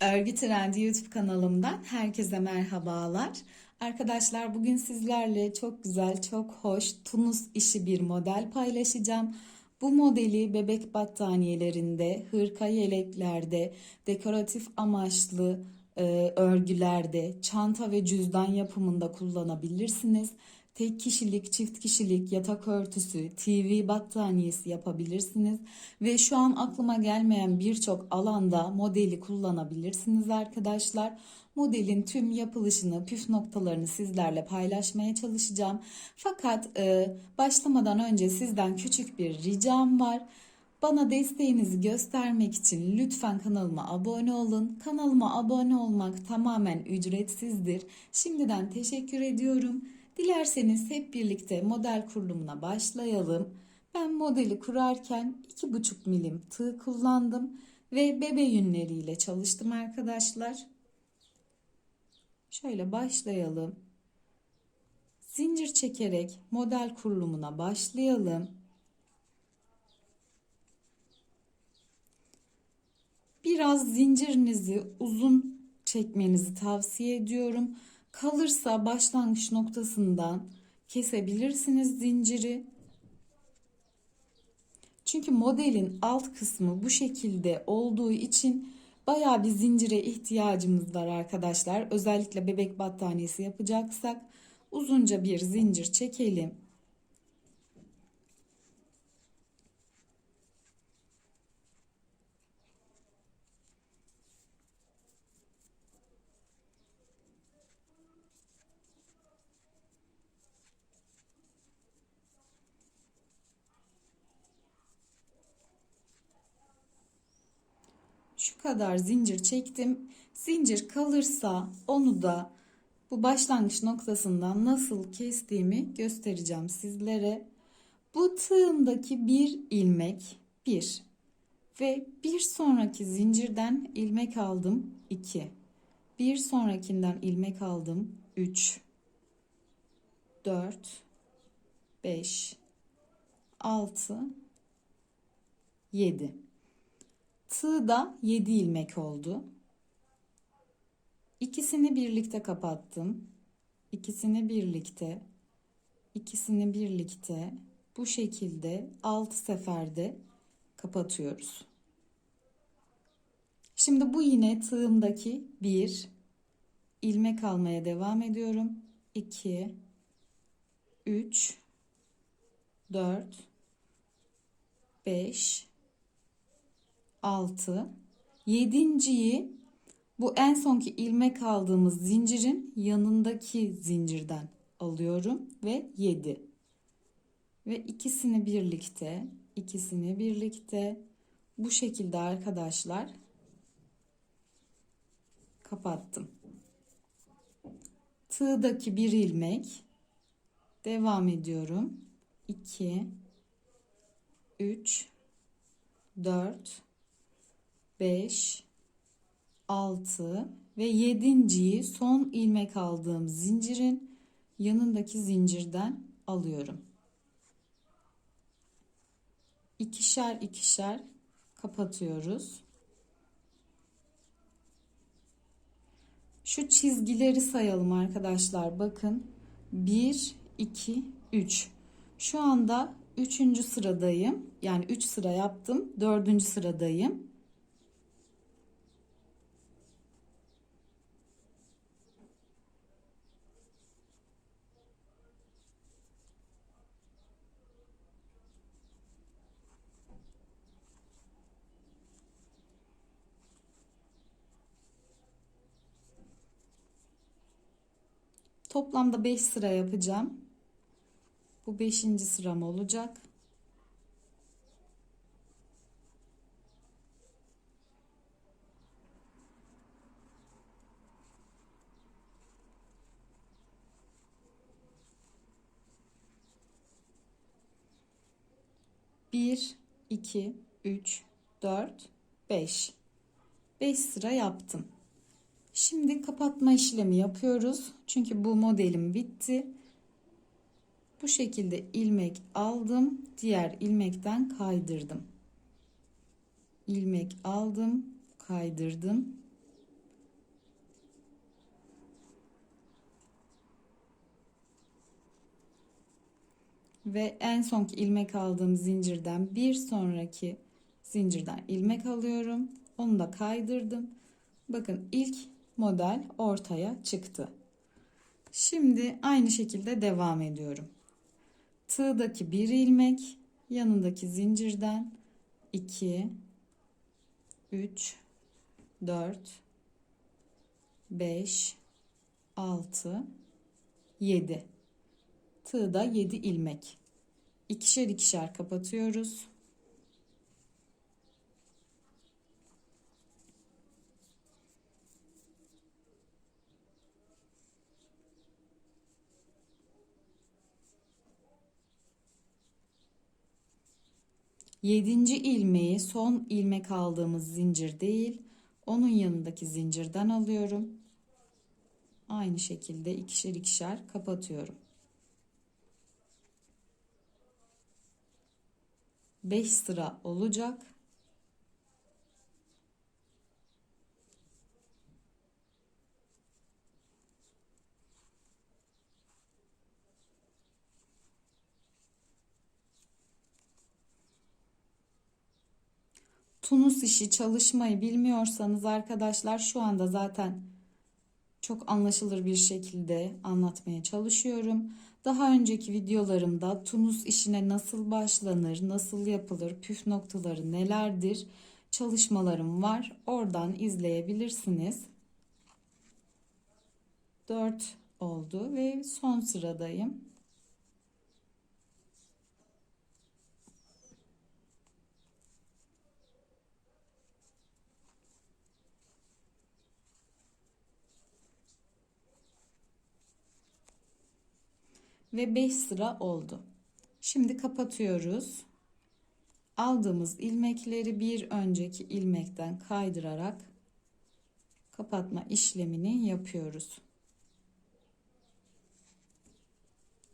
Örgü Trendi YouTube kanalımdan herkese merhabalar. Arkadaşlar bugün sizlerle çok güzel, çok hoş Tunus işi bir model paylaşacağım. Bu modeli bebek battaniyelerinde, hırka yeleklerde, dekoratif amaçlı e, örgülerde, çanta ve cüzdan yapımında kullanabilirsiniz. Tek kişilik, çift kişilik yatak örtüsü, TV battaniyesi yapabilirsiniz ve şu an aklıma gelmeyen birçok alanda modeli kullanabilirsiniz arkadaşlar. Modelin tüm yapılışını, püf noktalarını sizlerle paylaşmaya çalışacağım. Fakat e, başlamadan önce sizden küçük bir ricam var. Bana desteğinizi göstermek için lütfen kanalıma abone olun. Kanalıma abone olmak tamamen ücretsizdir. Şimdiden teşekkür ediyorum. Dilerseniz hep birlikte model kurulumuna başlayalım. Ben modeli kurarken 2,5 milim tığ kullandım ve bebe yünleriyle çalıştım arkadaşlar. Şöyle başlayalım. Zincir çekerek model kurulumuna başlayalım. Biraz zincirinizi uzun çekmenizi tavsiye ediyorum. Kalırsa başlangıç noktasından kesebilirsiniz zinciri. Çünkü modelin alt kısmı bu şekilde olduğu için bayağı bir zincire ihtiyacımız var arkadaşlar. Özellikle bebek battaniyesi yapacaksak uzunca bir zincir çekelim. Kadar zincir çektim. Zincir kalırsa onu da bu başlangıç noktasından nasıl kestiğimi göstereceğim sizlere. Bu tığımdaki bir ilmek bir ve bir sonraki zincirden ilmek aldım 2. Bir sonrakinden ilmek aldım 3 4 5 6 7 Tığda 7 ilmek oldu. İkisini birlikte kapattım. İkisini birlikte, ikisini birlikte bu şekilde 6 seferde kapatıyoruz. Şimdi bu yine tığımdaki 1 ilmek almaya devam ediyorum. 2 3 4 5 6 yedinciyi bu en sonki ilmek aldığımız zincirin yanındaki zincirden alıyorum ve 7 ve ikisini birlikte ikisini birlikte bu şekilde arkadaşlar kapattım. Tığdaki bir ilmek devam ediyorum. 2 3 4 5 6 ve 7.yi son ilmek aldığım zincirin yanındaki zincirden alıyorum. İkişer ikişer kapatıyoruz. Şu çizgileri sayalım arkadaşlar. Bakın 1 2 3. Şu anda 3. sıradayım. Yani 3 sıra yaptım. 4. sıradayım. Toplamda 5 sıra yapacağım. Bu 5. sıram olacak. Bir, iki, üç, dört, beş. Beş sıra yaptım. Şimdi kapatma işlemi yapıyoruz. Çünkü bu modelim bitti. Bu şekilde ilmek aldım. Diğer ilmekten kaydırdım. İlmek aldım, kaydırdım. Ve en sonki ilmek aldığım zincirden bir sonraki zincirden ilmek alıyorum. Onu da kaydırdım. Bakın ilk model ortaya çıktı. Şimdi aynı şekilde devam ediyorum. Tığdaki bir ilmek, yanındaki zincirden 2 3 4 5 6 7 tığda 7 ilmek ikişer ikişer kapatıyoruz Yedinci ilmeği son ilmek aldığımız zincir değil, onun yanındaki zincirden alıyorum. Aynı şekilde ikişer ikişer kapatıyorum. 5 sıra olacak. Tunus işi çalışmayı bilmiyorsanız arkadaşlar şu anda zaten çok anlaşılır bir şekilde anlatmaya çalışıyorum. Daha önceki videolarımda Tunus işine nasıl başlanır, nasıl yapılır, püf noktaları nelerdir çalışmalarım var. Oradan izleyebilirsiniz. 4 oldu ve son sıradayım. Ve 5 sıra oldu. Şimdi kapatıyoruz. Aldığımız ilmekleri bir önceki ilmekten kaydırarak kapatma işlemini yapıyoruz.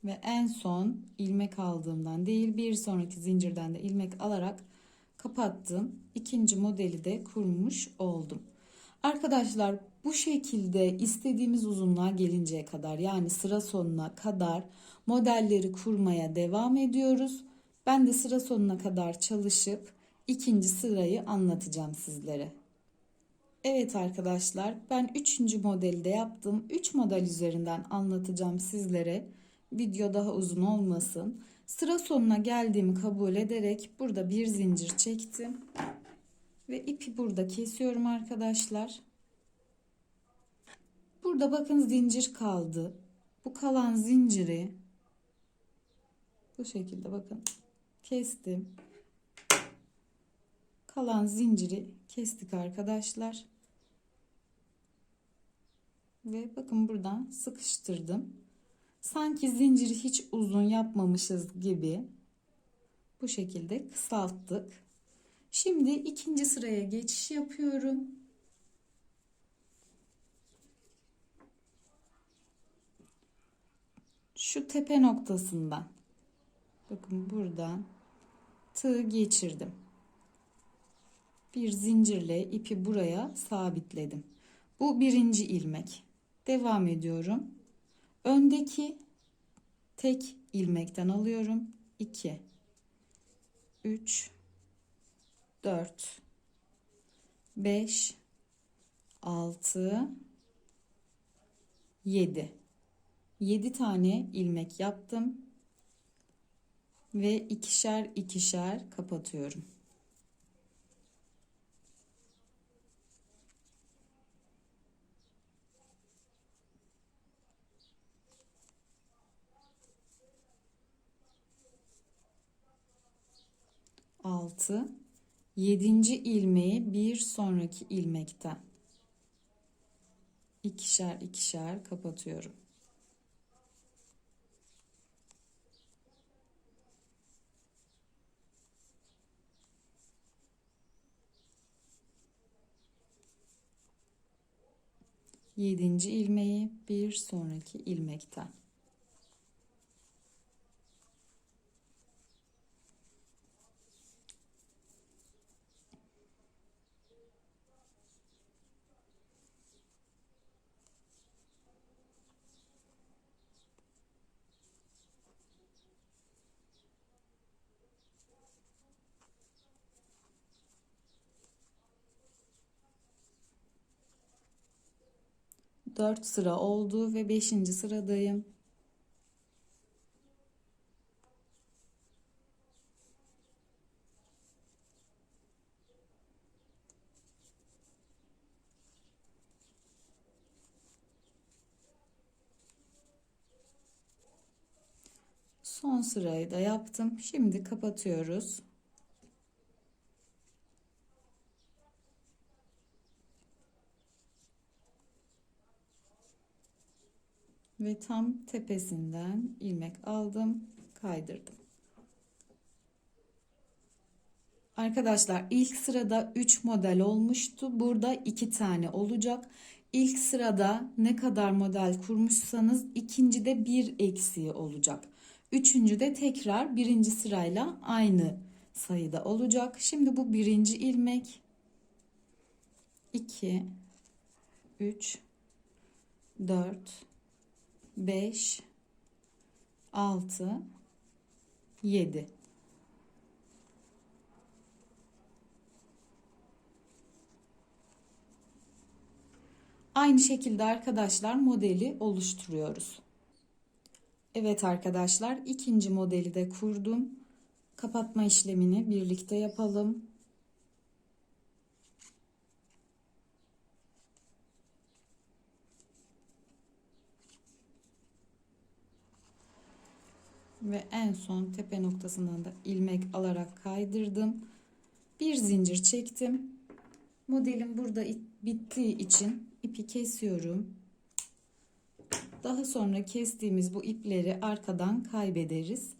Ve en son ilmek aldığımdan değil bir sonraki zincirden de ilmek alarak kapattım. İkinci modeli de kurmuş oldum. Arkadaşlar bu şekilde istediğimiz uzunluğa gelinceye kadar yani sıra sonuna kadar modelleri kurmaya devam ediyoruz. Ben de sıra sonuna kadar çalışıp ikinci sırayı anlatacağım sizlere. Evet arkadaşlar ben üçüncü modeli de yaptım. Üç model üzerinden anlatacağım sizlere. Video daha uzun olmasın. Sıra sonuna geldiğimi kabul ederek burada bir zincir çektim. Ve ipi burada kesiyorum arkadaşlar. Burada bakın zincir kaldı. Bu kalan zinciri bu şekilde bakın kestim. Kalan zinciri kestik arkadaşlar. Ve bakın buradan sıkıştırdım. Sanki zinciri hiç uzun yapmamışız gibi bu şekilde kısalttık. Şimdi ikinci sıraya geçiş yapıyorum. Şu tepe noktasından bakın buradan tığ geçirdim. Bir zincirle ipi buraya sabitledim. Bu birinci ilmek. Devam ediyorum. Öndeki tek ilmekten alıyorum. 2 3 4 5 6 7 7 tane ilmek yaptım ve ikişer ikişer kapatıyorum. Altı, yedinci ilmeği bir sonraki ilmekten ikişer ikişer kapatıyorum. Yedinci ilmeği bir sonraki ilmekten. 4 sıra oldu ve 5. sıradayım. Son sırayı da yaptım. Şimdi kapatıyoruz. Ve tam tepesinden ilmek aldım, kaydırdım. Arkadaşlar ilk sırada 3 model olmuştu. Burada 2 tane olacak. İlk sırada ne kadar model kurmuşsanız ikincide bir eksiği olacak. Üçüncüde tekrar birinci sırayla aynı sayıda olacak. Şimdi bu birinci ilmek 2 3 4 5 6 7 Aynı şekilde arkadaşlar modeli oluşturuyoruz. Evet arkadaşlar ikinci modeli de kurdum. Kapatma işlemini birlikte yapalım. Ve en son tepe noktasından da ilmek alarak kaydırdım. Bir zincir çektim. Modelim burada bittiği için ipi kesiyorum. Daha sonra kestiğimiz bu ipleri arkadan kaybederiz.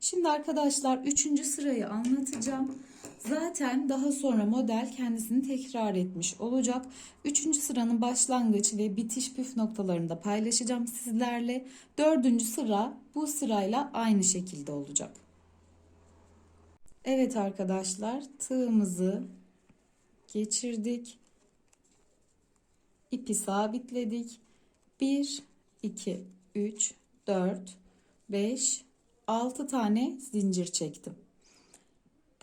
Şimdi arkadaşlar 3. sırayı anlatacağım. Zaten daha sonra model kendisini tekrar etmiş olacak. 3. sıranın başlangıç ve bitiş püf noktalarını da paylaşacağım sizlerle. 4. sıra bu sırayla aynı şekilde olacak. Evet arkadaşlar tığımızı geçirdik. İpi sabitledik. 1 2 3 4 5 6 tane zincir çektim.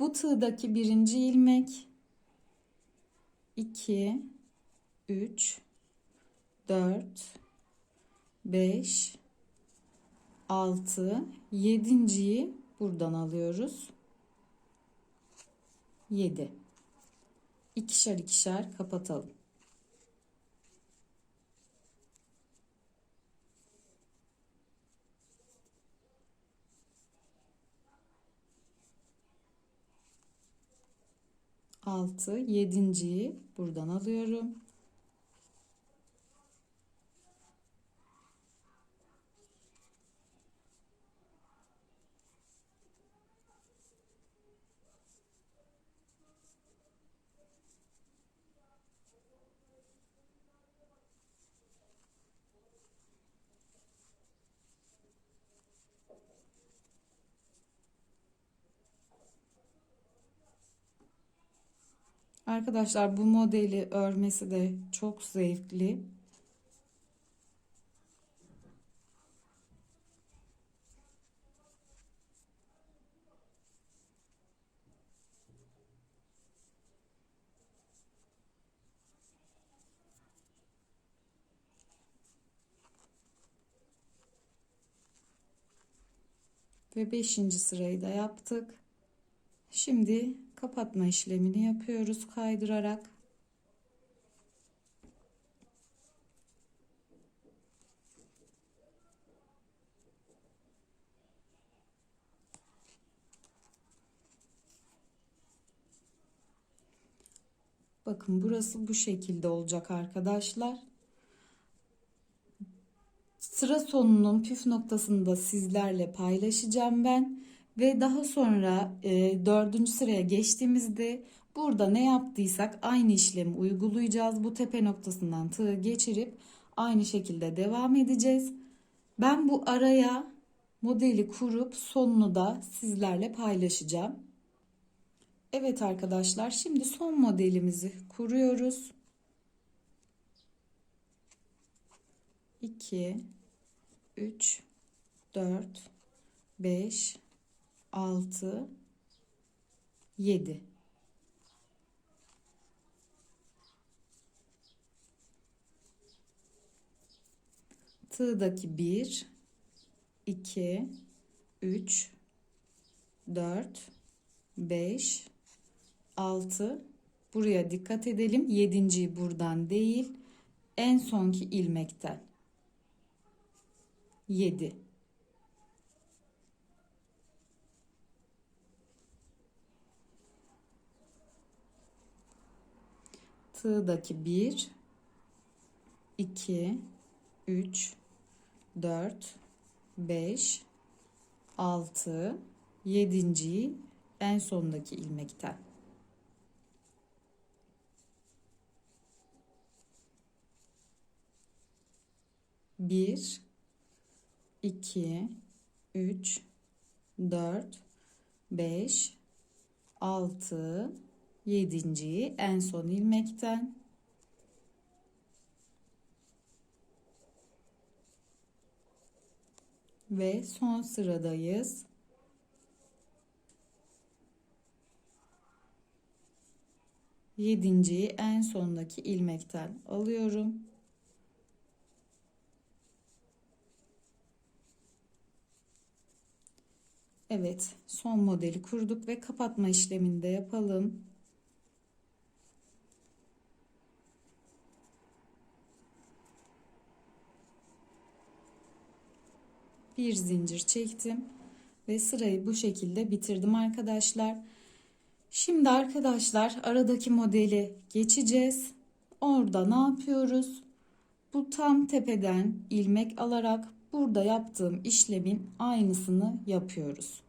Bu tığdaki birinci ilmek 2 3 4 5 6 7.yi buradan alıyoruz. 7 ikişer ikişer kapatalım. 6, 7.yi buradan alıyorum. Arkadaşlar bu modeli örmesi de çok zevkli. Ve beşinci sırayı da yaptık. Şimdi kapatma işlemini yapıyoruz kaydırarak. Bakın burası bu şekilde olacak arkadaşlar. Sıra sonunun püf noktasını da sizlerle paylaşacağım ben. Ve daha sonra e, dördüncü sıraya geçtiğimizde burada ne yaptıysak aynı işlemi uygulayacağız. Bu tepe noktasından tığı geçirip aynı şekilde devam edeceğiz. Ben bu araya modeli kurup sonunu da sizlerle paylaşacağım. Evet arkadaşlar şimdi son modelimizi kuruyoruz. 2 3 4 5 6 7 Tığdaki 1, 2, 3, 4, 5, 6. Buraya dikkat edelim. Yedinciyi buradan değil. En sonki ilmekten. 7. Tığdaki 1, 2, 3, 4, 5, 6, 7. en sondaki ilmekten. Bir, iki, üç, dört, beş, altı, yedinci en son ilmekten. Ve son sıradayız. Yedinciyi en sondaki ilmekten alıyorum. Evet, son modeli kurduk ve kapatma işlemini de yapalım. Bir zincir çektim ve sırayı bu şekilde bitirdim arkadaşlar. Şimdi arkadaşlar aradaki modeli geçeceğiz. Orada ne yapıyoruz? Bu tam tepeden ilmek alarak burada yaptığım işlemin aynısını yapıyoruz.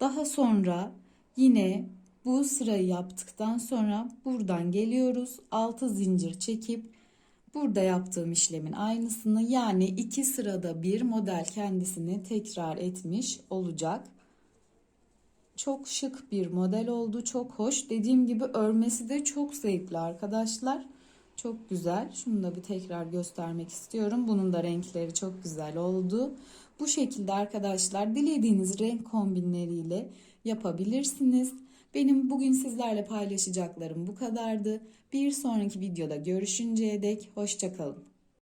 Daha sonra yine bu sırayı yaptıktan sonra buradan geliyoruz. 6 zincir çekip burada yaptığım işlemin aynısını yani iki sırada bir model kendisini tekrar etmiş olacak. Çok şık bir model oldu. Çok hoş. Dediğim gibi örmesi de çok zevkli arkadaşlar. Çok güzel. Şunu da bir tekrar göstermek istiyorum. Bunun da renkleri çok güzel oldu. Bu şekilde arkadaşlar dilediğiniz renk kombinleriyle yapabilirsiniz. Benim bugün sizlerle paylaşacaklarım bu kadardı. Bir sonraki videoda görüşünceye dek hoşçakalın.